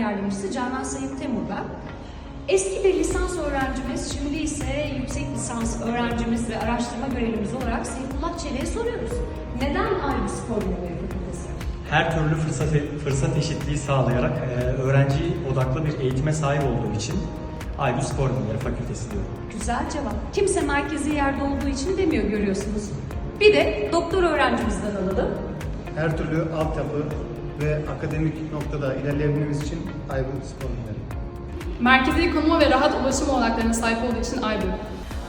yardımcısı Canan Sayın Temur ben. Eski bir lisans öğrencimiz, şimdi ise yüksek lisans öğrencimiz ve araştırma görevlimiz olarak Seyfullah Çelik'e soruyoruz. Neden ayrı spor bilimleri fakültesi? her türlü fırsat, fırsat eşitliği sağlayarak e, öğrenci odaklı bir eğitime sahip olduğu için Aydın Spor Bilimleri Fakültesi diyorum. Güzel cevap. Kimse merkezi yerde olduğu için demiyor görüyorsunuz. Bir de doktor öğrencimizden alalım. her türlü altyapı ve akademik noktada ilerleyebilmemiz için Aygın Spor Bilimleri. Merkezi konumu ve rahat ulaşım olanaklarına sahip olduğu için Aydın.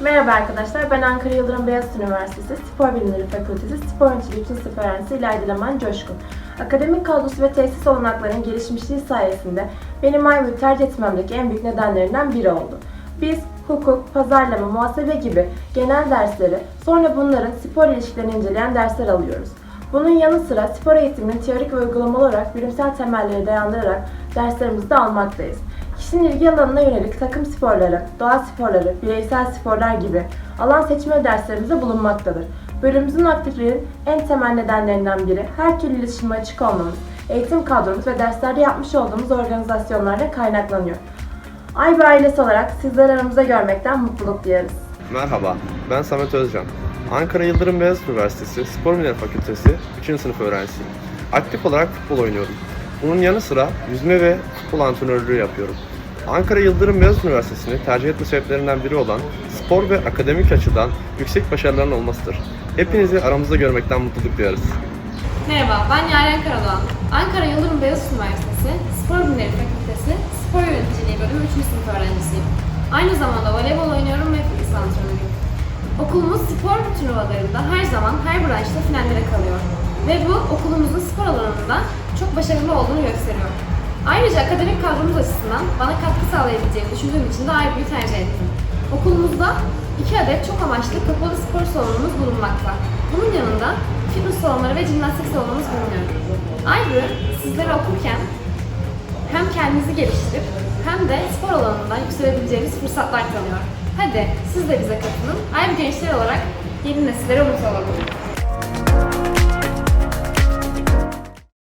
Merhaba arkadaşlar, ben Ankara Yıldırım Beyazıt Üniversitesi Spor Bilimleri Fakültesi Spor Yöneticiliği 3. sınıf öğrencisi İlayda Leman Coşkun. Akademik kadrosu ve tesis olanaklarının gelişmişliği sayesinde benim Aybü'yü tercih etmemdeki en büyük nedenlerinden biri oldu. Biz hukuk, pazarlama, muhasebe gibi genel dersleri, sonra bunların spor ilişkilerini inceleyen dersler alıyoruz. Bunun yanı sıra spor eğitiminin teorik ve uygulamalı olarak bilimsel temelleri dayandırarak derslerimizi de almaktayız. Kişinin ilgi alanına yönelik takım sporları, doğa sporları, bireysel sporlar gibi alan seçme derslerimizde bulunmaktadır. Bölümümüzün aktifliğinin en temel nedenlerinden biri her türlü iletişime açık olmamız, eğitim kadromuz ve derslerde yapmış olduğumuz organizasyonlarla kaynaklanıyor. Aybe ailesi olarak sizleri aramızda görmekten mutluluk duyarız. Merhaba, ben Samet Özcan. Ankara Yıldırım Beyazıt Üniversitesi Spor Bilimleri Fakültesi 3. sınıf öğrencisiyim. Aktif olarak futbol oynuyorum. Bunun yanı sıra yüzme ve futbol antrenörlüğü yapıyorum. Ankara Yıldırım Beyazıt Üniversitesi'ni tercih etme sebeplerinden biri olan spor ve akademik açıdan yüksek başarıların olmasıdır. Hepinizi aramızda görmekten mutluluk duyarız. Merhaba, ben Yaren Karadoğan. Ankara Yıldırım Beyazıt Üniversitesi Spor Bilimleri Fakültesi Spor Yöneticiliği Bölümü 3. sınıf öğrencisiyim. Aynı zamanda voleybol oynuyorum ve fitness antrenörüyüm. Okulumuz spor turnuvalarında her zaman her branşta finallere kalıyor. Ve bu okulumuzun spor alanında çok başarılı olduğunu gösteriyor. Ayrıca akademik kadromuz açısından bana katkı sağlayabileceğini düşündüğüm için de IB'yi tercih ettim. Okulumuzda iki adet çok amaçlı kapalı spor salonumuz bulunmakta. Bunun yanında fitness salonları ve jimnastik salonumuz bulunuyor. IB'ı sizlere okurken hem kendinizi geliştirip hem de spor alanında yükselebileceğiniz fırsatlar tanıyor. Hadi siz de bize katılın. IB gençler olarak yeni nesillere umut olalım.